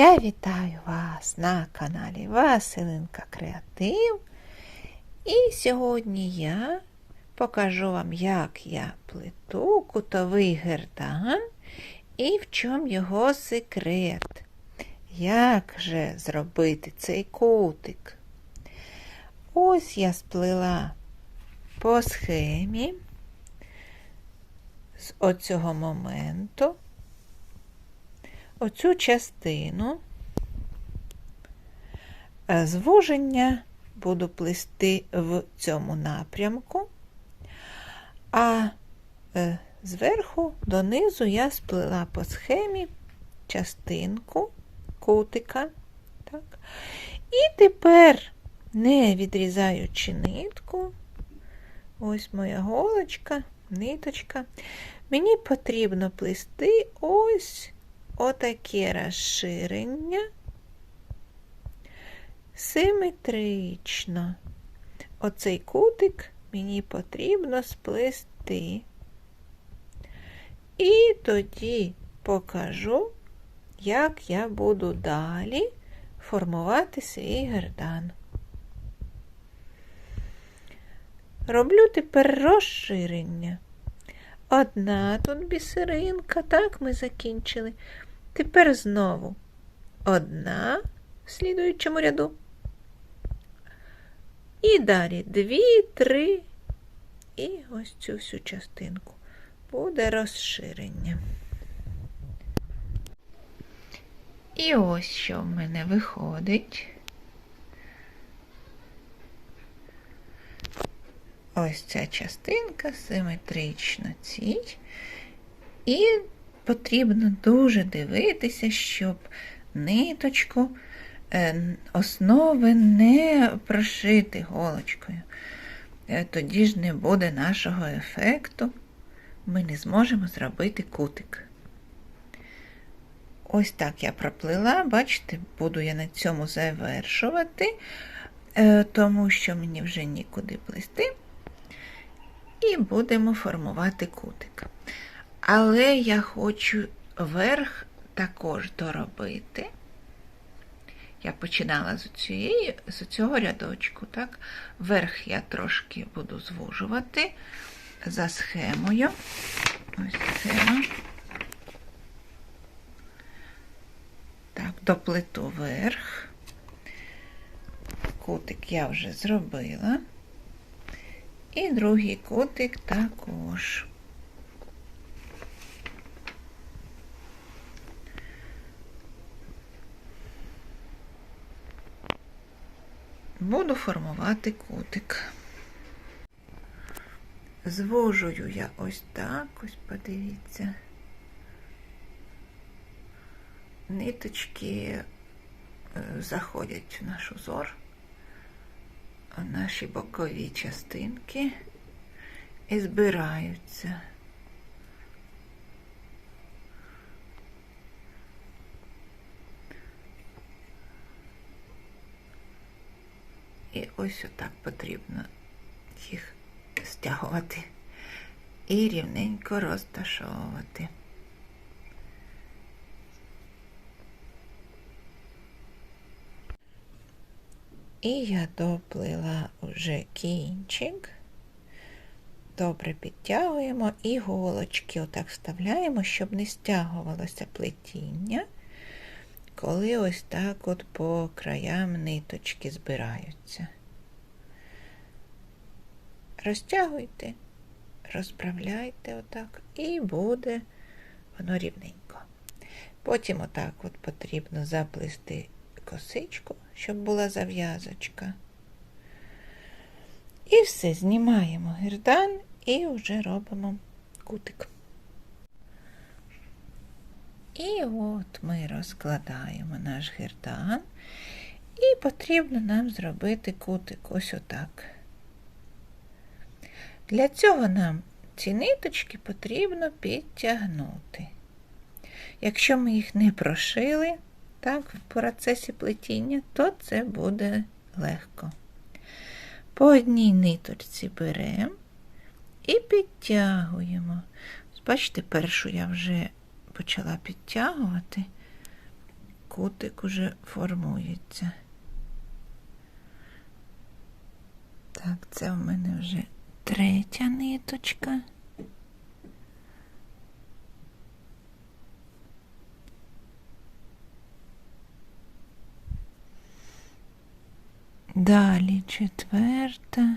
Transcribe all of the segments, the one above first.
Я вітаю вас на каналі Василинка Креатив. І сьогодні я покажу вам, як я плету кутовий гердан і в чому його секрет. Як же зробити цей кутик? Ось я сплела по схемі з оцього моменту оцю частину е, звуження буду плести в цьому напрямку, а е, зверху донизу я сплела по схемі частинку кутика. Так. І тепер, не відрізаючи нитку, ось моя голочка, ниточка, мені потрібно плести ось отаке розширення симетрично. Оцей кутик мені потрібно сплести. І тоді покажу, як я буду далі формувати свій гердан. Роблю тепер розширення. Одна тут бісеринка, так ми закінчили. Тепер знову одна в слідуючому ряду. І далі дві, три, і ось цю всю частинку буде розширення. І ось що в мене виходить. Ось ця частинка симетрично цій. І потрібно дуже дивитися, щоб ниточку е, основи не прошити голочкою. Е, тоді ж не буде нашого ефекту, ми не зможемо зробити кутик. Ось так я проплила, бачите, буду я на цьому завершувати, е, тому що мені вже нікуди плести. І будемо формувати кутик. Але я хочу верх також доробити. Я починала з цієї, з цього рядочку, так? Верх я трошки буду звужувати за схемою. Ось схема. Так, доплиту верх. Кутик я вже зробила. І другий кутик також. Буду формувати кутик. Звожую я ось так, ось подивіться. Ниточки е, заходять в наш узор, в наші бокові частинки і збираються. І ось отак потрібно їх стягувати і рівненько розташовувати. І я доплила вже кінчик, добре підтягуємо і голочки отак вставляємо, щоб не стягувалося плетіння коли ось так от по краям ниточки збираються. Розтягуйте, розправляйте отак, і буде воно рівненько. Потім отак от потрібно заплести косичку, щоб була зав'язочка. І все, знімаємо гердан і вже робимо кутик. І от ми розкладаємо наш гердан, і потрібно нам зробити кутик ось отак. Для цього нам ці ниточки потрібно підтягнути. Якщо ми їх не прошили так, в процесі плетіння, то це буде легко. По одній ниточці беремо і підтягуємо. Бачите, першу я вже почала підтягувати. кутик уже формується. Так, це в мене вже третя ниточка. Далі четверта.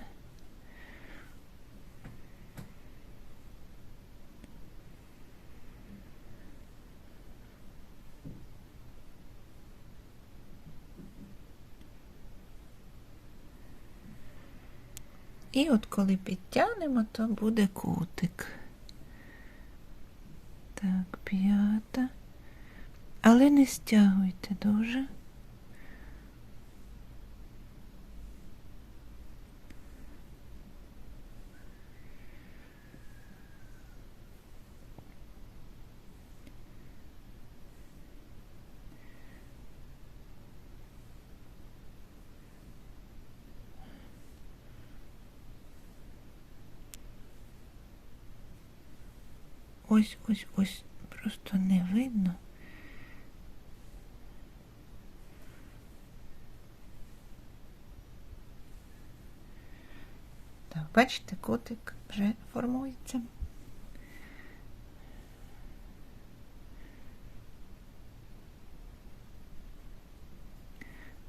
І от коли підтягнемо, то буде кутик. Так, п'ята. Але не стягуйте дуже. Ось, ось, ось, просто не видно. Так, бачите, котик вже формується.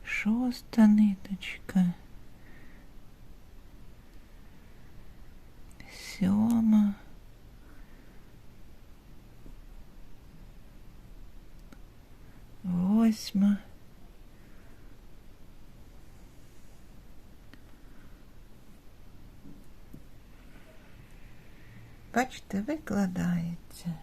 Шоста ниточка. Восьма. Бачите, викладається.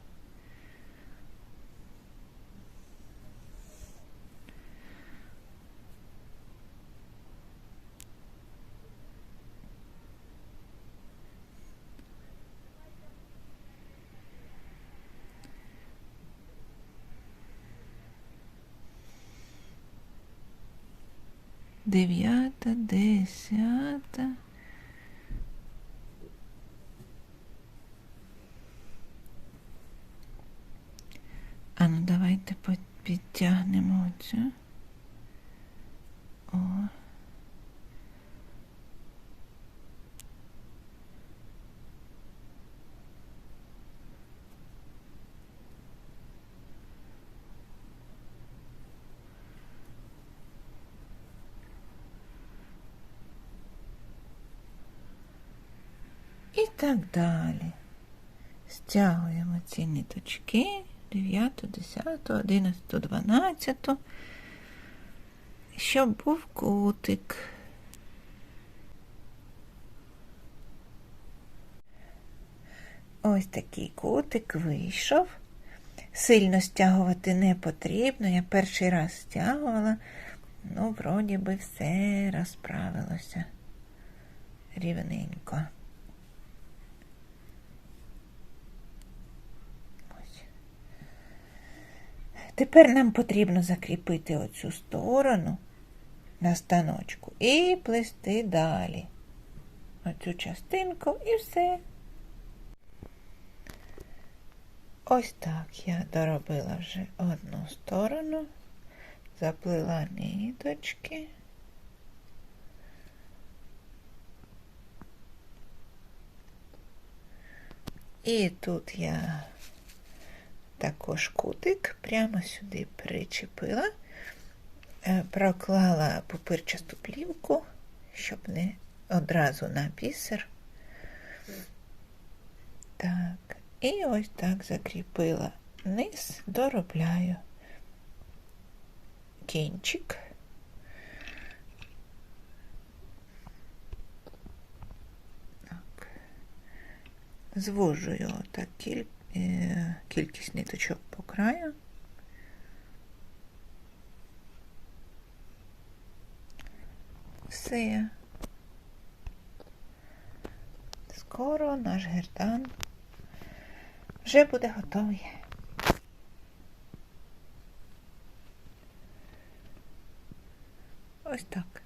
Дев'ята, десята. А ну давайте підтягнемо оцю. Так далі. Стягуємо ці ниточки 9, 10, 11, 12, щоб був кутик. Ось такий кутик вийшов. Сильно стягувати не потрібно. Я перший раз стягувала, ну, вроді би, все розправилося рівненько. Тепер нам потрібно закріпити оцю сторону на станочку і плести далі. Оцю частинку і все. Ось так я доробила вже одну сторону, заплила ниточки. І тут я також кутик прямо сюди причепила, е, проклала пупирчасту плівку, щоб не одразу на бісер. Так, і ось так закріпила низ, доробляю кінчик. Так. Звужую так кіль... е, кількість ниточок по краю. Все. Скоро наш гердан вже буде готовий. Ось так.